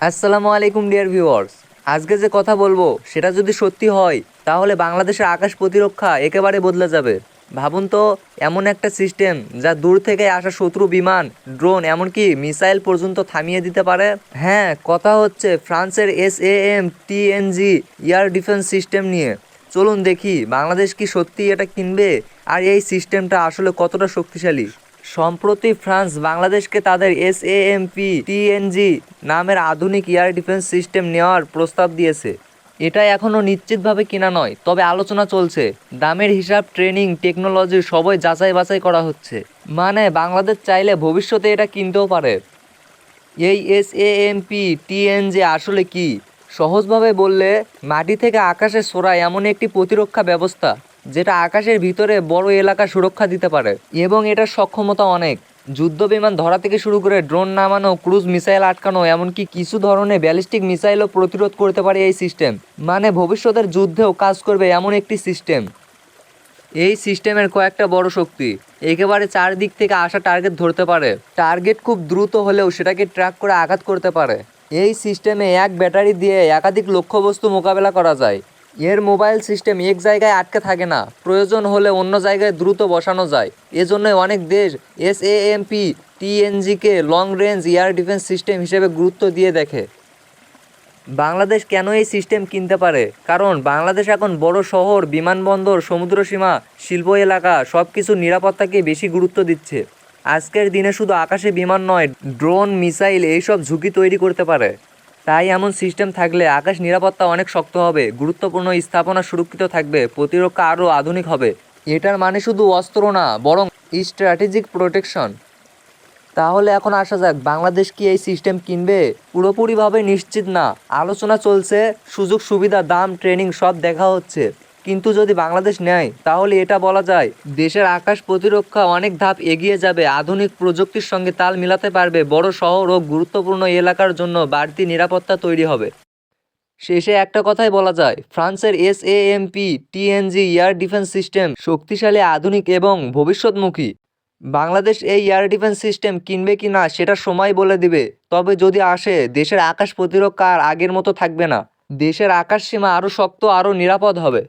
আসসালামু আলাইকুম, dear viewers. আজকে যে কথা বলব, সেটা যদি সত্যি হয়, তাহলে বাংলাদেশের আকাশ প্রতিরক্ষা একেবারে বদলে যাবে। ভাবুন তো, এমন একটা সিস্টেম যা দূর থেকে আসা শত্রু বিমান, ড্রোন, এমনকি মিসাইল পর্যন্ত থামিয়ে দিতে পারে। হ্যাঁ কথা হচ্ছে ফ্রান্সের S A M T NG air defence system নিয়ে। চলুন দেখি, বাংলাদেশ কি সত্যি এটা কিনবে, আর এই সিস্টেমটা আসলে কতটা শক্তিশালী। সম্প্রতি ফ্রান্স বাংলাদেশকে তাদের S A M P T NG নামের আধুনিক এয়ার ডিফেন্স সিস্টেম নেওয়ার প্রস্তাব দিয়েছে। এটা এখনও নিশ্চিতভাবে কিনা নয়, তবে আলোচনা চলছে। দামের হিসাব, ট্রেনিং, টেকনোলজি সবই যাচাই বাছাই করা হচ্ছে। মানে বাংলাদেশ চাইলে ভবিষ্যতে এটা কিনতেও পারে। এই S A M P T NG আসলে কি? সহজভাবে বললে, মাটি থেকে আকাশে ছোড়া এমন একটি প্রতিরক্ষা ব্যবস্থা। যেটা আকাশের ভিতরে বড় এলাকা সুরক্ষা দিতে পারে। এবং এটার সক্ষমতা অনেক। যুদ্ধ বিমান ধরা থেকে শুরু করে ড্রোন নামানো, ক্রুজ মিসাইল আটকানো, এমনকি কিছু ধরনের ব্যালিস্টিক মিসাইলও প্রতিরোধ করতে পারে এই সিস্টেম। মানে ভবিষ্যতের যুদ্ধেও কাজ করবে এমন একটি সিস্টেম। এই সিস্টেমের কয়েকটা বড় শক্তি। একেবারে চারদিক থেকে আসা টার্গেট ধরতে পারে। টার্গেট খুব দ্রুত হলেও সেটাকে ট্র্যাক করে আঘাত করতে পারে। এই সিস্টেমে এক ব্যাটারি দিয়ে একাধিক লক্ষ্যবস্তু মোকাবেলা করা যায়। এর মোবাইল সিস্টেম এক জায়গায় আটকে থাকে না। প্রয়োজন হলে অন্য জায়গায় দ্রুত বসানো যায়। এজন্যই অনেক দেশ S A M P টিএনজিকে long range air defence system হিসেবে গুরুত্ব দিয়ে দেখে। বাংলাদেশ কেন এই সিস্টেম কিনতে পারে? কারণ বাংলাদেশ এখন বড় শহর, বিমানবন্দর সমুদ্রসীমা শিল্প এলাকা সব কিছুর নিরাপত্তাকে বেশি গুরুত্ব দিচ্ছে। আজকের দিনে শুধু আকাশে বিমান নয় ড্রোন মিসাইল এইসব ঝুঁকি তৈরি করতে পারে। তাই এমন সিস্টেম থাকলে আকাশ নিরাপত্তা অনেক শক্ত হবে, গুরুত্বপূর্ণ স্থাপনা সুরক্ষিত থাকবে, প্রতিরক্ষা আরও আধুনিক হবে। এটার মানে শুধু অস্ত্র না, বরং স্ট্র্যাটেজিক প্রোটেকশন তাহলে এখন আসা যাক, বাংলাদেশ কি এই সিস্টেম কিনবে? পুরোপুরিভাবে নিশ্চিত না। আলোচনা চলছে সুযোগ সুবিধা দাম, ট্রেনিং সব দেখা হচ্ছে। কিন্তু যদি বাংলাদেশ নেয়, তাহলে এটা বলা যায়, দেশের আকাশ প্রতিরক্ষা অনেক ধাপ এগিয়ে যাবে, আধুনিক প্রযুক্তির সঙ্গে তাল মিলাতে পারবে, বড় শহর ও গুরুত্বপূর্ণ এলাকার জন্য বাড়তি নিরাপত্তা তৈরি হবে। শেষে একটা কথাই বলা যায়, ফ্রান্সের S A M P T NG air defence system শক্তিশালী, আধুনিক এবং ভবিষ্যৎমুখী। বাংলাদেশ এই এয়ার ডিফেন্স সিস্টেম কিনবে কি না, সেটা সময় বলে দিবে, তবে যদি আসে, দেশের আকাশ প্রতিরক্ষা আর আগের মতো থাকবে না। দেশের আকাশ সীমা আরও শক্ত আরও নিরাপদ হবে।